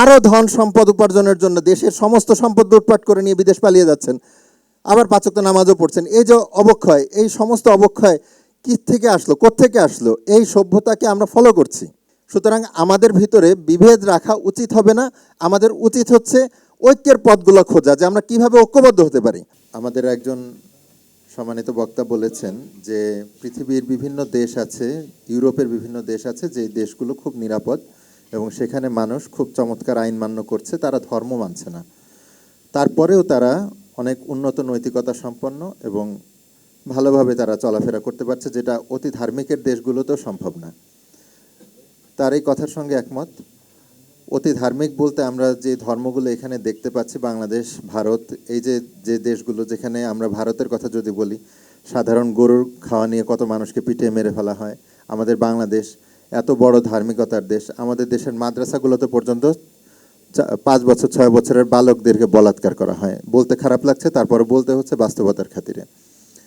আরও ধন সম্পদ উপার্জনের জন্য দেশের সমস্ত সম্পদ লুটপাট করে নিয়ে বিদেশ পালিয়ে যাচ্ছেন। আবার পাচক নামাজও পড়ছেন। এই যে অবক্ষয়, এই সমস্ত অবক্ষয় কি থেকে আসলো, কোত্থেকে আসলো? এই সভ্যতাকে আমরা ফলো করছি। সুতরাং আমাদের ভিতরে বিভেদ রাখা উচিত হবে না। আমাদের উচিত হচ্ছে ঐক্যের পথগুলো খোঁজা, যে আমরা কীভাবে ঐক্যবদ্ধ হতে পারি। আমাদের একজন সম্মানিত বক্তা বলেছেন যে, পৃথিবীর বিভিন্ন দেশ আছে, ইউরোপের বিভিন্ন দেশ আছে, যে দেশগুলো খুব নিরাপদ। এবং সেখানে মানুষ খুব চমৎকার আইন মান্য করছে, তারা ধর্ম মানছে না। তারপরেও তারা অনেক উন্নত নৈতিকতা সম্পন্ন এবং ভালোভাবে তারা চলাফেরা করতে পারছে, যেটা অতি ধার্মিকের দেশগুলোতেও সম্ভব না। তার এই কথার সঙ্গে একমত। অতি ধার্মিক বলতে আমরা যে ধর্মগুলো এখানে দেখতে পাচ্ছি, বাংলাদেশ, ভারত, এই যে যে দেশগুলো যেখানে আমরা ভারতের কথা যদি বলি, সাধারণ গরুর খাওয়া নিয়ে কত মানুষকে পিটিয়ে মেরে ফেলা হয়। আমাদের বাংলাদেশ এত বড় ধার্মিকতার দেশ। আমাদের দেশের মাদ্রাসাগুলোতে পর্যন্ত পাঁচ বছর, ছয় বছরের বালকদেরকে বলাৎকার করা হয়। বলতে খারাপ লাগছে তারপরে বলতে হচ্ছে বাস্তবতার খাতিরে।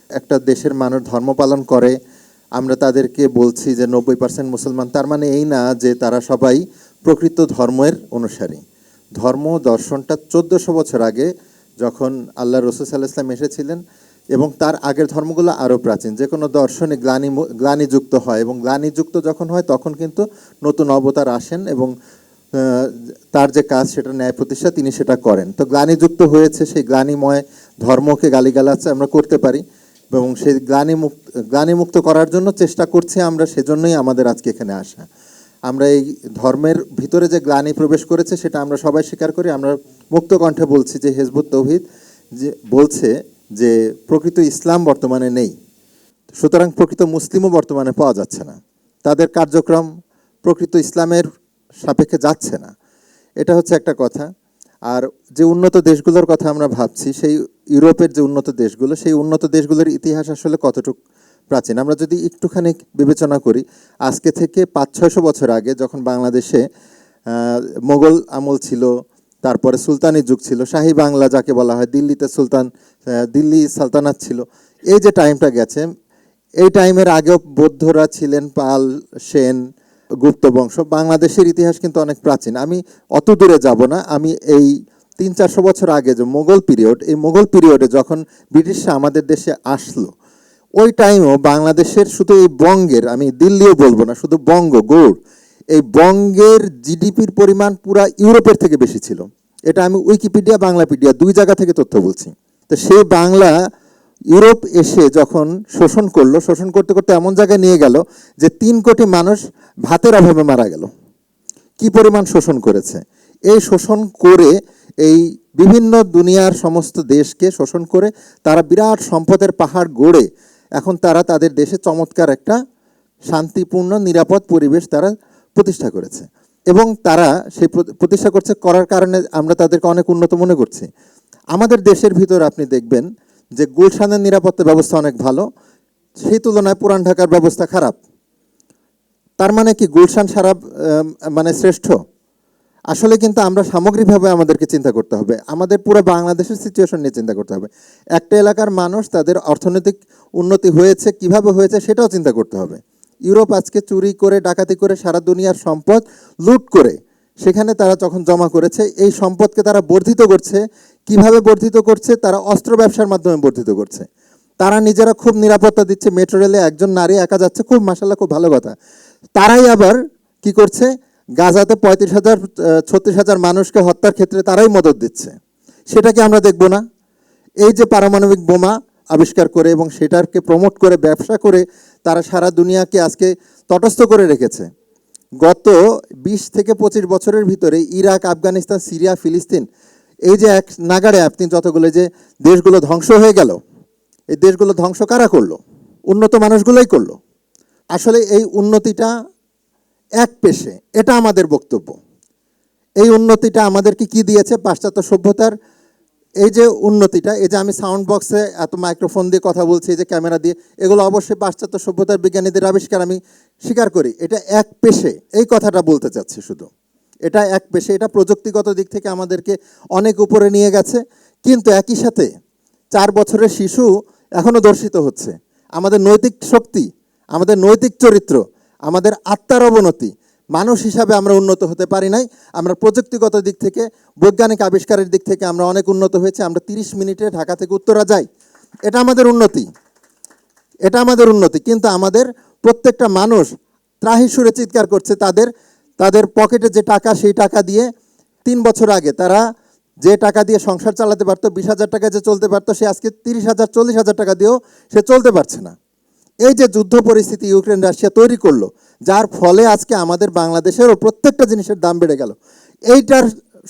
একটা দেশের মানুষ ধর্ম পালন করে, আমরা তাদেরকে বলছি যে নব্বই পার্সেন্ট মুসলমান, তার মানে এই না যে তারা সবাই প্রকৃত ধর্মের অনুসারী। ধর্ম দর্শনটা চোদ্দোশো বছর আগে যখন আল্লাহ রসুল সাল্লাহ ইসলাম এসেছিলেন এবং তার আগের ধর্মগুলো আরও প্রাচীন। যে কোনো দর্শনে গ্লানি গ্লানিযুক্ত হয় এবং গ্লানিযুক্ত যখন হয় তখন কিন্তু নতুন অবতার আসেন এবং তার যে কাজ সেটা ন্যায় প্রতিষ্ঠা তিনি সেটা করেন। তো গ্লানিযুক্ত হয়েছে সেই গ্লানিময় ধর্মকে গালিগালাজ আমরা করতে পারি এবং সেই গ্লানিমুক্ত গ্লানিমুক্ত করার জন্য চেষ্টা করছি আমরা, সেজন্যই আমাদের আজকে এখানে আসা। আমরা এই ধর্মের ভিতরে যে গ্লানি প্রবেশ করেছে সেটা আমরা সবাই স্বীকার করি। আমরা মুক্ত কণ্ঠে বলছি যে হেজবুত তৌহিদ যে বলছে যে প্রকৃত ইসলাম বর্তমানে নেই, সুতরাং প্রকৃত মুসলিমও বর্তমানে পাওয়া যাচ্ছে না। তাদের কার্যক্রম প্রকৃত ইসলামের সাপেক্ষে যাচ্ছে না। এটা হচ্ছে একটা কথা। আর যে উন্নত দেশগুলোর কথা আমরা ভাবছি, সেই ইউরোপের যে উন্নত দেশগুলো, সেই উন্নত দেশগুলোর ইতিহাস আসলে কতটুকু প্রাচীন? আমরা যদি একটুখানি বিবেচনা করি, আজকে থেকে পাঁচ ছয়শো বছর আগে যখন বাংলাদেশে মোগল আমল ছিল তারপরে সুলতানি যুগ ছিল। শাহী বাংলা যাকে বলা হয়, দিল্লিতে সুলতান দিল্লি সালতানাত ছিল। এই যে টাইমটা গেছে, এই টাইমের আগেও বৌদ্ধরা ছিলেন পাল, সেন, গুপ্ত বংশ। বাংলাদেশের ইতিহাস কিন্তু অনেক প্রাচীন। আমি অত দূরে যাব না। আমি এই তিন চারশো বছর আগে যে মোগল পিরিয়ড এই মোগল পিরিয়ডে যখন ব্রিটিশরা আমাদের দেশে আসলো, ওই টাইমেও বাংলাদেশের শুধু এই বঙ্গের, আমি দিল্লিও বলব না, শুধু বঙ্গ, গৌড় এই বঙ্গের জিডিপির পরিমাণ পুরা ইউরোপের থেকে বেশি ছিল। এটা আমি উইকিপিডিয়া, বাংলাপিডিয়া দুই জায়গা থেকে তথ্য বলছি। তো সেই বাংলা ইউরোপ এসে যখন শোষণ করল, শোষণ করতে করতে এমন জায়গায় নিয়ে গেল যে তিন কোটি মানুষ ভাতের অভাবে মারা গেল। কি পরিমাণ শোষণ করেছে? এই শোষণ করে এই বিভিন্ন দুনিয়ার সমস্ত দেশকে শোষণ করে তারা বিরাট সম্পদের পাহাড় গড়ে এখন তারা তাদের দেশে চমৎকার একটা শান্তিপূর্ণ, নিরাপদ পরিবেশ তারা প্রতিষ্ঠা করেছে। এবং তারা সেই প্রতিষ্ঠা করছে করার কারণে আমরা তাদেরকে অনেক উন্নত মনে করছি। আমাদের দেশের ভিতর আপনি দেখবেন যে গুলশানের নিরাপত্তা ব্যবস্থা অনেক ভালো, সেই তুলনায় পুরান ঢাকার ব্যবস্থা খারাপ। তার মানে কি গুলশান সারা মানে শ্রেষ্ঠ? আসলে কিন্তু আমরা সামগ্রিকভাবে আমাদেরকে চিন্তা করতে হবে। আমাদের পুরো বাংলাদেশের সিচুয়েশন নিয়ে চিন্তা করতে হবে। একটা এলাকার মানুষ তাদের অর্থনৈতিক উন্নতি হয়েছে, কীভাবে হয়েছে সেটাও চিন্তা করতে হবে। ইউরোপ আজকে চুরি করে, ডাকাতি করে সারা দুনিয়ার সম্পদ লুট করে। সেখানে তারা যখন জমা করেছে, এই সম্পদকে তারা বর্ধিত করছে। কীভাবে বর্ধিত করছে? তারা অস্ত্র ব্যবসার মাধ্যমে বর্ধিত করছে। তারা নিজেরা খুব নিরাপত্তা দিচ্ছে। মেট্রো রেলে একজন নারী একা যাচ্ছে, খুব মাসাল্লাহ খুব ভালো কথা। তারাই আবার কি করছে? গাজাতে পঁয়ত্রিশ হাজার ছত্রিশ হাজার মানুষকে হত্যার ক্ষেত্রে তারাই মদত দিচ্ছে। সেটাকে আমরা দেখব না। এই যে পারমাণবিক বোমা আবিষ্কার করে এবং সেটাকে প্রমোট করে, ব্যবসা করে তারা সারা দুনিয়াকে আজকে তটস্থ করে রেখেছে। গত বিশ থেকে পঁচিশ বছরের ভিতরে ইরাক, আফগানিস্তান, সিরিয়া, ফিলিস্তিন, এই যে এক নাগাড়ে আপনি যতগুলো যে দেশগুলো ধ্বংস হয়ে গেল, এই দেশগুলো ধ্বংস কারা করল? উন্নত মানুষগুলোই করল। আসলে এই উন্নতিটা এক পেশে, এটা আমাদের বক্তব্য। এই উন্নতিটা আমাদেরকে কি দিয়েছে? পাশ্চাত্য সভ্যতার এই যে উন্নতিটা, এই যে আমি সাউন্ড বক্সে এত মাইক্রোফোন দিয়ে কথা বলছি যে ক্যামেরা দিয়ে, এগুলো অবশ্যই পাশ্চাত্য সভ্যতার বিজ্ঞানীদের আবিষ্কার আমি স্বীকার করি। এটা এক পেশে, এই কথাটা বলতে চাচ্ছি শুধু। এটা এক পেশে, এটা প্রযুক্তিগত দিক থেকে আমাদেরকে অনেক উপরে নিয়ে গেছে। কিন্তু একই সাথে চার বছরের শিশু এখনও দর্শিত হচ্ছে। আমাদের নৈতিক শক্তি, আমাদের নৈতিক চরিত্র, আমাদের আত্মার অবনতি মানুষ হিসাবে আমরা উন্নত হতে পারি নাই। আমরা প্রযুক্তিগত দিক থেকে, বৈজ্ঞানিক আবিষ্কারের দিক থেকে আমরা অনেক উন্নত হয়েছে। আমরা তিরিশ মিনিটে ঢাকা থেকে উত্তরা যাই। এটা আমাদের উন্নতি। এটা আমাদের উন্নতি। কিন্তু আমাদের প্রত্যেকটা মানুষ ত্রাহি সুরে চিৎকার করছে তাদের তাদের পকেটে যে টাকা, সেই টাকা দিয়ে তিন বছর আগে তারা যে টাকা দিয়ে সংসার চালাতে পারতো, বিশ হাজার টাকা যে চলতে পারতো, সে আজকে তিরিশ হাজার, চল্লিশ হাজার টাকা দিয়েও সে চলতে পারছে না। এই যে যুদ্ধ পরিস্থিতি ইউক্রেন, রাশিয়া তৈরি করল, যার ফলে আজকে আমাদের বাংলাদেশেরও প্রত্যেকটা জিনিসের দাম বেড়ে গেল। এইটার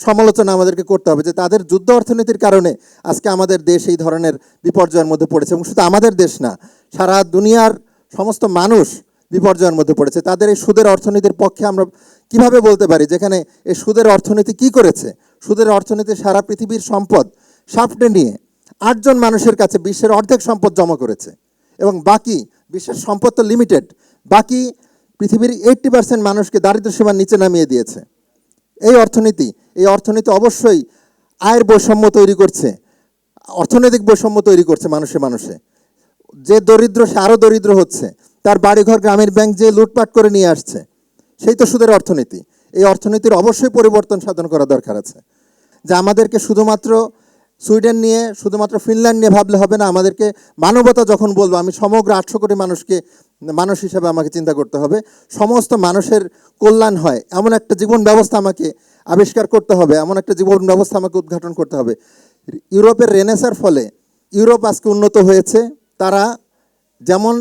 সমালোচনা আমাদেরকে করতে হবে যে তাদের যুদ্ধ অর্থনীতির কারণে আজকে আমাদের দেশ এই ধরনের বিপর্যয়ের মধ্যে পড়েছে এবং শুধু আমাদের দেশ না, সারা দুনিয়ার সমস্ত মানুষ বিপর্যয়ের মধ্যে পড়েছে। তাদের এই সুদের অর্থনীতির পক্ষে আমরা কীভাবে বলতে পারি, যেখানে এই সুদের অর্থনীতি কি করেছে? সুদের অর্থনীতি সারা পৃথিবীর সম্পদ সাপটে নিয়ে আটজন মানুষের কাছে বিশ্বের অর্ধেক সম্পদ জমা করেছে এবং বাকি বিশ্বের সম্পদ তো লিমিটেড বাকি পৃথিবীর এইট্টি পার্সেন্ট মানুষকে দারিদ্র সীমার নিচে নামিয়ে দিয়েছে। এই অর্থনীতি এই অর্থনীতি অবশ্যই আয়ের বৈষম্য তৈরি করছে, অর্থনৈতিক বৈষম্য তৈরি করছে মানুষে মানুষে। যে দরিদ্র, সে আরও দরিদ্র হচ্ছে, তার বাড়িঘর গ্রামের ব্যাংক যে লুটপাট করে নিয়ে আসছে, সেই তো সুদের অর্থনীতি। এই অর্থনীতির অবশ্যই পরিবর্তন সাধন করা দরকার আছে। যে আমাদেরকে শুধুমাত্র সুইডেন নিয়ে, শুধুমাত্র ফিনল্যান্ড নিয়ে ভাবলে হবে না, আমাদেরকে মানবতা যখন বলব, আমি সমগ্র আটশো কোটি মানুষকে, মানুষ হিসাবে আমাকে চিন্তা করতে হবে। সমস্ত মানুষের কল্যাণ হয়, এমন একটা জীবন ব্যবস্থা আমাকে আবিষ্কার করতে হবে, এমন একটা জীবন ব্যবস্থা আমাকে উদ্ঘাটন করতে হবে। ইউরোপের রেনেসার ফলে, ইউরোপ আজকে উন্নত হয়েছে, তারা যেমন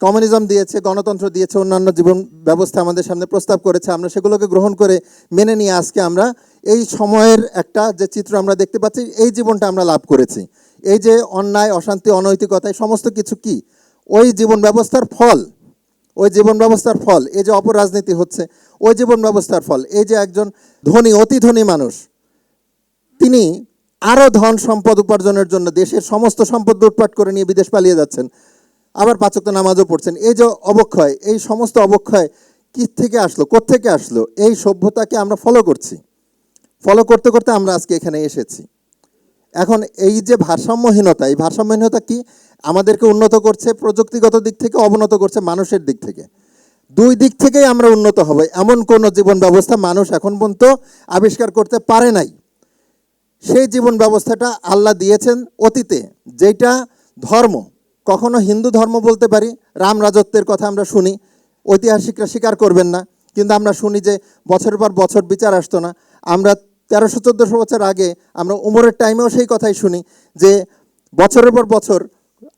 কমিউনিজম দিয়েছে, গণতন্ত্র দিয়েছে, অন্যান্য জীবন ব্যবস্থা আমাদের সামনে প্রস্তাব করেছে, আমরা সেগুলোকে গ্রহণ করে মেনে নিয়ে আজকে আমরা এই সময়ের একটা যে চিত্র আমরা দেখতে পাচ্ছি, এই জীবনটা আমরা লাভ করেছি। এই যে অন্যায়, অশান্তি, অনৈতিকতা, এই সমস্ত কিছু কি? ওই জীবন ব্যবস্থার ফল, ওই জীবন ব্যবস্থার ফল, এই যে অপরাজনীতি হচ্ছে, ওই জীবন ব্যবস্থার ফল, এই যে একজন ধনী, অতি ধনী মানুষ, তিনি আরও ধন সম্পদ উপার্জনের জন্য দেশের সমস্ত সম্পদ লুটপাট করে নিয়ে বিদেশ পালিয়ে যাচ্ছেন। আবার পাচক নামাজও পড়ছেন। এই যে অবক্ষয়, এই সমস্ত অবক্ষয় কি থেকে আসলো থেকে আসলো? এই সভ্যতাকে আমরা ফলো করছি। ফলো করতে করতে আমরা আজকে এখানে এসেছি। এখন এই যে ভারসাম্যহীনতা, এই ভারসাম্যহীনতা কি? আমাদেরকে উন্নত করছে, প্রযুক্তিগত দিক থেকে অবনত করছে মানুষের দিক থেকে। দুই দিক থেকেই আমরা উন্নত হব। এমন কোনো জীবন ব্যবস্থা মানুষ এখন পর্যন্ত আবিষ্কার করতে পারে নাই। সেই জীবন ব্যবস্থাটা আল্লাহ দিয়েছেন অতীতে যেটা ধর্ম। কখনো হিন্দু ধর্ম বলতে পারি, রাম রাজত্বের কথা আমরা শুনি, ঐতিহাসিকরা স্বীকার করবেন না, কিন্তু আমরা শুনি যে বছরের পর বছর বিচার আসতো না। আমরা তেরোশো চোদ্দোশো বছর আগে আমরা উমরের টাইমেও সেই কথাই শুনি যে বছরের পর বছর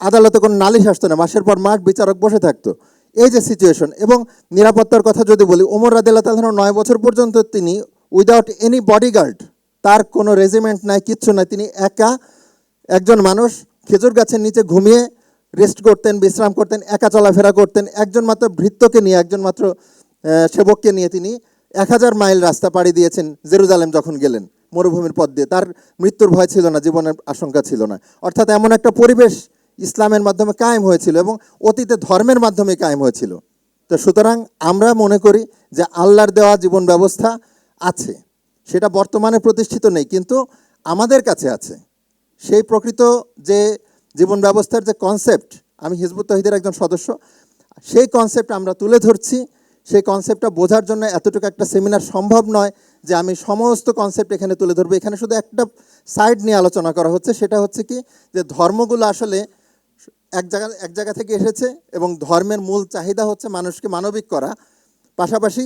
আদালতে কোনো নালিশ আসতো না, মাসের পর মাস বিচারক বসে থাকতো। এই যে সিচুয়েশন এবং নিরাপত্তার কথা যদি বলি ওমর রাদিল্লা তালন নয় বছর পর্যন্ত তিনি উইদাউট এনি বডিগার্ড তার কোনো রেজিমেন্ট নাই, কিচ্ছু নাই। তিনি একা একজন মানুষ, খেজুর গাছের নিচে ঘুমিয়ে রেস্ট করতেন, বিশ্রাম করতেন, একা চলাফেরা করতেন। একজন মাত্র ভৃত্যকে নিয়ে, একজন মাত্র সেবককে নিয়ে তিনি এক হাজার মাইল রাস্তা পাড়ি দিয়েছেন জেরুজালেম যখন গেলেন মরুভূমির পথ দিয়ে। তার মৃত্যুর ভয় ছিল না, জীবনের আশঙ্কা ছিল না। অর্থাৎ এমন একটা পরিবেশ ইসলামের মাধ্যমে কায়েম হয়েছিল এবং অতীতে ধর্মের মাধ্যমে কায়েম হয়েছিল। তো সুতরাং আমরা মনে করি যে আল্লাহর দেওয়া জীবন ব্যবস্থা আছে, সেটা বর্তমানে প্রতিষ্ঠিত নেই, কিন্তু আমাদের কাছে আছে। সেই প্রকৃত যে জীবন ব্যবস্থার যে কনসেপ্ট আমি হিজবুত তহিদের একজন সদস্য, সেই কনসেপ্ট আমরা তুলে ধরছি। সেই কনসেপ্টটা বোঝার জন্য এতটুকু একটা সেমিনার সম্ভব নয় যে আমি সমস্ত কনসেপ্ট এখানে তুলে ধরবো। এখানে শুধু একটা সাইড নিয়ে আলোচনা করা হচ্ছে, সেটা হচ্ছে কি যে ধর্মগুলো আসলে এক জায়গা এক জায়গা থেকে এসেছে এবং ধর্মের মূল চাহিদা হচ্ছে মানুষকে মানবিক করা। পাশাপাশি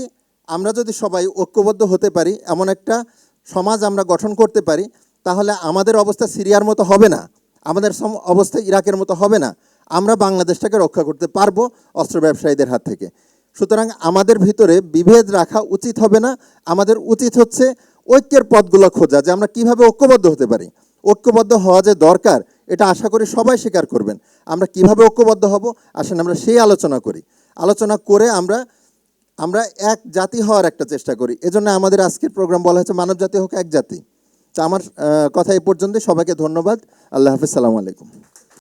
আমরা যদি সবাই ঐক্যবদ্ধ হতে পারি, এমন একটা সমাজ আমরা গঠন করতে পারি, তাহলে আমাদের অবস্থা সিরিয়ার মতো হবে না। আমাদের সম- অবস্থা ইরাকের মতো হবে না। আমরা বাংলাদেশটাকে রক্ষা করতে পারব অস্ত্র ব্যবসায়ীদের হাত থেকে। সুতরাং আমাদের ভিতরে বিভেদ রাখা উচিত হবে না। আমাদের উচিত হচ্ছে ঐক্যের পথগুলো খোঁজা, যে আমরা কীভাবে ঐক্যবদ্ধ হতে পারি। ঐক্যবদ্ধ হওয়া যে দরকার, এটা আশা করি সবাই স্বীকার করবেন। আমরা কীভাবে ঐক্যবদ্ধ হব? আসেন আমরা সেই আলোচনা করি। আলোচনা করে আমরা আমরা এক জাতি হওয়ার একটা চেষ্টা করি। এজন্য আমাদের আজকের প্রোগ্রাম বলা হয়েছে মানব জাতি হোক এক জাতি। তো আমার কথা এ পর্যন্ত সবাইকে ধন্যবাদ। আল্লাহ হাফিজ। সালাম আলাইকুম।